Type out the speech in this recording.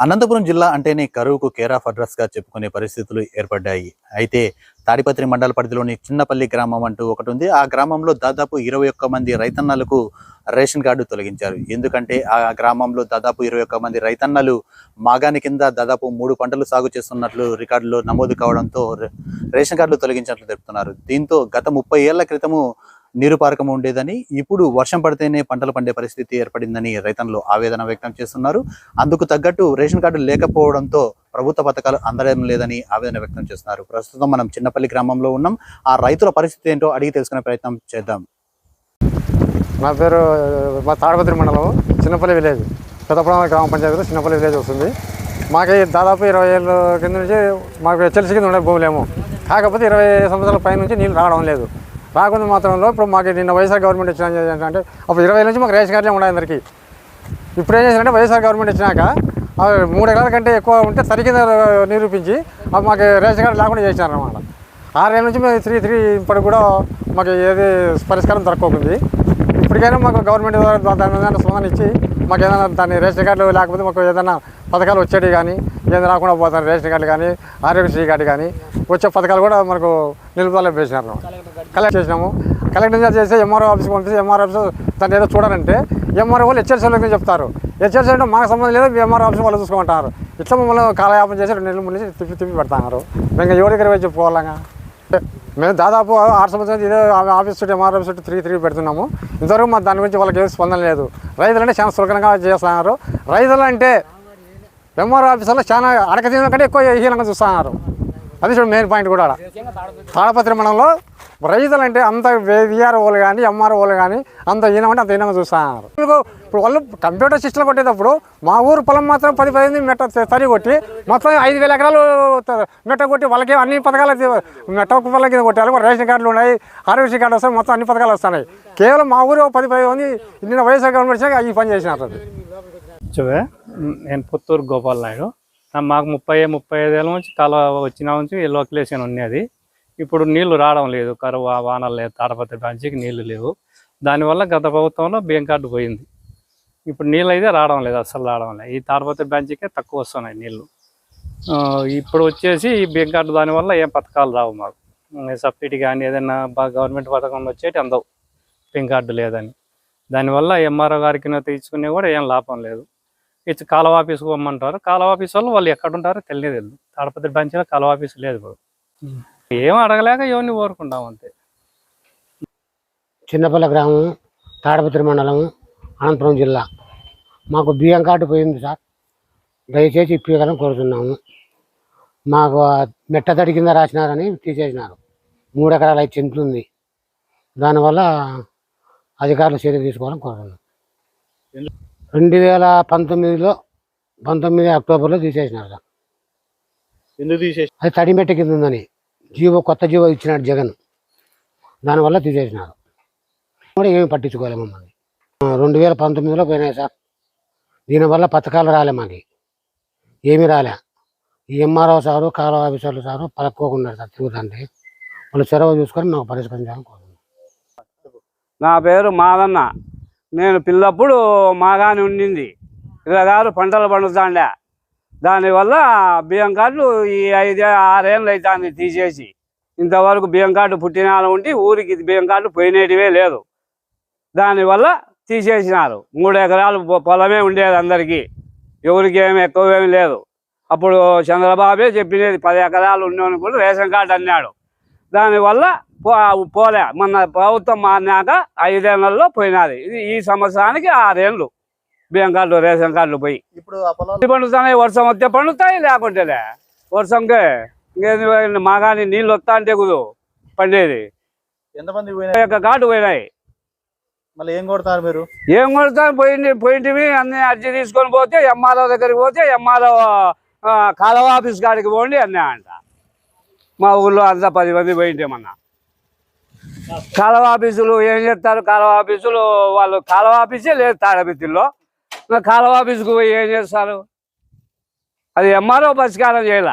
అనంతపురం జిల్లా అంటేనే కరువుకు కేర్ ఆఫ్ అడ్రస్గా చెప్పుకునే పరిస్థితులు ఏర్పడ్డాయి. అయితే తాడిపత్రి మండల పరిధిలోని చిన్నపల్లి గ్రామం అంటూ ఒకటి ఉంది. ఆ గ్రామంలో దాదాపు ఇరవై ఒక్క మంది రైతన్నలకు రేషన్ కార్డు తొలగించారు. ఎందుకంటే ఆ గ్రామంలో దాదాపు ఇరవై ఒక్క మంది రైతన్నలు మాగాని కింద దాదాపు మూడు పంటలు సాగు చేస్తున్నట్లు రికార్డులో నమోదు కావడంతో రే- రేషన్ కార్డులు తొలగించినట్లు తెలుపుతున్నారు. దీంతో గత ముప్పై ఏళ్ళ క్రితము నీరు పారకం ఉండేదని ఇప్పుడు వర్షం పడితేనే పంటలు పండే పరిస్థితి ఏర్పడిందని రైతన్లు ఆవేదన వ్యక్తం చేస్తున్నారు. అందుకు తగ్గట్టు రేషన్ కార్డు లేకపోవడంతో ప్రభుత్వ పథకాలు అందడం లేదని ఆవేదన వ్యక్తం చేస్తున్నారు. ప్రస్తుతం మనం చిన్నపల్లి గ్రామంలో ఉన్నాం. ఆ రైతుల పరిస్థితి ఏంటో అడిగి తెలుసుకునే ప్రయత్నం చేద్దాం. నా పేరు మా తాడపత్రి మండలం చిన్నపల్లి విలేజ్. పెద్దపడమ గ్రామ పంచాయతీలో చిన్నపల్లి విలేజ్ వస్తుంది. మాకు దాదాపు ఇరవై ఏళ్ళ కింద నుంచి మాకు హెచ్చరిసి కింద ఉండే భూములేమో. కాకపోతే ఇరవై సంవత్సరాల పై నుంచి నీళ్ళు రావడం లేదు. రాకుండా మాత్రంలో ఇప్పుడు మాకు నిన్న వైఎస్ఆర్ గవర్నమెంట్ వచ్చిన ఏంటంటే అప్పుడు ఇరవై నుంచి మాకు రేషన్ కార్డులే ఉన్నాయి అందరికీ. ఇప్పుడు ఏం చేశారంటే వైఎస్ఆర్ గవర్నమెంట్ వచ్చినాక మూడు ఎకరాల కంటే ఎక్కువ ఉంటే తరి కింద నిరూపించి అవి మాకు రేషన్ కార్డు లేకుండా చేసినారు ఆరేళ్ళ నుంచి మేము త్రీ త్రీ ఇప్పటికి కూడా మాకు ఏది పరిష్కారం దొరకకుంది. ఇప్పటికైనా మాకు గవర్నమెంట్ ద్వారా దాని మీద స్పందన ఇచ్చి మాకు ఏదైనా దాని రేషన్ కార్డు లేకపోతే మాకు ఏదైనా పథకాలు వచ్చేవి కానీ ఏం రాకుండా పోతాను రేషన్ కార్డు కానీ ఆరోగ్యశ్రీ కార్డు కానీ. వచ్చే పథకాలు కూడా మనకు నిలుపుదల వేసినారు కలెక్ట్ చేసినాము. కలెక్టర్ చేసి ఎంఆర్ఓ ఆఫీస్కి పంపిస్తే ఎంఆర్ఓ ఆఫీస్ దాన్ని ఏదో చూడాలంటే ఎంఆర్ఓ వాళ్ళు హెచ్ఎర్సీ వాళ్ళకి చెప్తారు? హెచ్ఎర్సీ అంటే మాకు సంబంధం లేదు ఎంఆర్ఓ ఆఫీస్ వాళ్ళు చూసుకుంటారు. ఇట్లా మమ్మల్ని కాలయాపన చేసి రెండు నెలల ముందు తిప్పి తిప్పి పెడతారు మేము ఎవరి దగ్గర పోయి చెప్పుకోవాలంగా మేము దాదాపు ఆరు సంవత్సరాలు ఇదే ఆఫీస్ చుట్టూ ఎంఆర్ ఆఫీస్ చుట్టూ తిరిగి తిరిగి పెడుతున్నాము. ఇంతవరకు మా దాని గురించి వాళ్ళకి ఏం స్పందన లేదు. రైతులంటే చాలా సులభంగా చేస్తున్నారు. రైతులు అంటే ఎంఆర్ ఆఫీసులో చాలా అడక తినడం కంటే ఎక్కువ హీనంగా చూస్తున్నారు. అది చూడు మెయిన్ పాయింట్ కూడా ఆడ. తాడపత్రి మండలంలో రైతులు అంటే అంత విఆర్ఓలు కానీ ఎంఆర్ఓలు కానీ అంత ఈనమంటే అంత ఈనంగా చూస్తున్నారు. ఇప్పుడు వాళ్ళు కంప్యూటర్ సిస్టమ్ కొట్టేటప్పుడు మా ఊరు పొలం మాత్రం పది పదిహేను మెట్ట తరి కొట్టి మొత్తం ఐదు వేల ఎకరాలు మెట్ట కొట్టి వాళ్ళకి అన్ని పథకాలు మెట్ట ఒక్క పొలం కింద కొట్టారు రేషన్ కార్డులు ఉన్నాయి ఆరోగ్య కార్డు వస్తాయి మొత్తం అన్ని పథకాలు వస్తున్నాయి. కేవలం మా ఊరు పది పది మంది నిన్న వైఎస్ఆర్ గవర్నమెంట్ వచ్చాక ఈ పని చేసినారు అది. నేను పుత్తూరు గోపాల్ నాయుడు. మాకు ముప్పై ముప్పై ఐదేళ్ళ నుంచి కాలువ వచ్చిన నుంచి లోకలేషన్ ఉన్నది ఇప్పుడు నీళ్ళు రావడం లేదు కరువు వానలు లేదు తాడపత్రి బ్రాంచ్కి నీళ్ళు లేవు. దానివల్ల గత ప్రభుత్వంలో బియ్యం కార్డు పోయింది. ఇప్పుడు నీళ్ళు అయితే రావడం లేదు అసలు రావడం లేదు. ఈ తాడపత్రి బ్రాంచ్కే తక్కువ వస్తున్నాయి నీళ్ళు. ఇప్పుడు వచ్చేసి ఈ బియ్యం కార్డు దానివల్ల ఏం పథకాలు రావు మాకు. సబ్సిడీ కానీ ఏదైనా బాగా గవర్నమెంట్ పథకం వచ్చేటి అందవు. బియ్యం కార్డు లేదని. దానివల్ల ఎంఆర్ఓ గారికి తీసుకునే కూడా ఏం లాభం లేదు. ఇచ్చి కాలువ ఆఫీస్కి పోమ్మంటారు కాలువ ఆఫీస్ వాళ్ళు వాళ్ళు ఎక్కడ ఉంటారో తెలియదు తెలియదు తాడపత్రి బ్రాంచ్లో కాలువ ఆఫీస్ లేదు ఇప్పుడు. ఏం అడగలేక ఎవరిని కోరుకుంటాం అంతే. చిన్నపల్లి గ్రామం తాడపత్రి మండలం అనంతపురం జిల్లా. మాకు బియ్యం కార్డు పోయింది సార్. దయచేసి ఇప్పించాలని కోరుతున్నాము. మాకు మెట్ట తడి కింద రాసినారని తీసేసినారు. మూడు ఎకరాల సెంట్లు ఉంది. దానివల్ల అధికారులు చర్య తీసుకోవాలని కోరుతున్నాం. రెండు వేల పంతొమ్మిదిలో పంతొమ్మిది అక్టోబర్లో తీసేసినారు సార్. ఎందుకు తీసేసి? అది తడి మెట్ట కింద ఉందని జీవో కొత్త జీవో ఇచ్చినాడు జగన్. దానివల్ల తీసేసినారు. కూడా ఏమి పట్టించుకోలే మమ్మల్ని. రెండు వేల పంతొమ్మిదిలో పోయినాయి సార్. దీనివల్ల పథకాలు రాలే మాకు. ఏమీ రాలే. ఈ ఎంఆర్ఓ సారు కాలువ ఆఫీసర్లు సారు పలక్కోకుండా సార్ తిరుగుతుంటే. వాళ్ళు చొరవ చూసుకొని మాకు పరిష్కరించాలని కోరుతున్నాం నా పేరు మాదన్న. నేను పిల్లప్పుడు మాగాని ఉండింది. గారు పంటలు పండుతాండే. దానివల్ల బియ్యం కార్డు ఈ ఐదు ఆరేళ్ళు అవుతుంది తీసేసి. ఇంతవరకు బియ్యం కార్డు పుట్టినాలు ఉంటే ఊరికి బియ్యం కార్డు పోయినటివే లేదు. దానివల్ల తీసేసినారు. మూడు ఎకరాలు పొ- పొలమే ఉండేది అందరికీ. ఎవరికి ఏమి ఎక్కువ ఏమి లేదు. అప్పుడు చంద్రబాబే చెప్పినది పది ఎకరాలు ఉన్నాను కూడా రేషన్ కార్డు అన్నాడు. దానివల్ల పోలే. మన ప్రభుత్వం మారినాక ఐదేళ్ళలో పోయినది. ఇది ఈ సంవత్సరానికి ఆరేళ్ళు బియ్యం కార్డు రేషన్ కార్డులు పోయి. ఇప్పుడు పండుతున్నాయి వర్షం వస్తే పండుతాయి లేకుంటేలే. వర్షంకే ఇంకేంది మాగాని నీళ్ళు వస్తా అంటే కుదు పండేది. ఎంతమంది యొక్క కార్డు పోయినాయి. మళ్ళీ ఏం కొడతారు మీరు? ఏం కొడతాను పోయింది పోయింటివి అన్ని అర్జీ తీసుకొని పోతే ఎంఆర్ఓ దగ్గరికి పోతే ఎంఆర్ఓ కాలువ ఆఫీస్ కాడికి పోండి అన్నా అంట మా ఊళ్ళో అంతా పది మంది పోయింటేమన్నా కాలువ ఆఫీసులు ఏం చేస్తారు? కాలువ ఆఫీసులు వాళ్ళు కాలువ ఆఫీసే లేదు తాడబిత్తిలో. కాలువ ఆఫీసుకు పోయి ఏం చేస్తారు? అది ఎంఆర్ఓ పరిష్కారం చేయాల?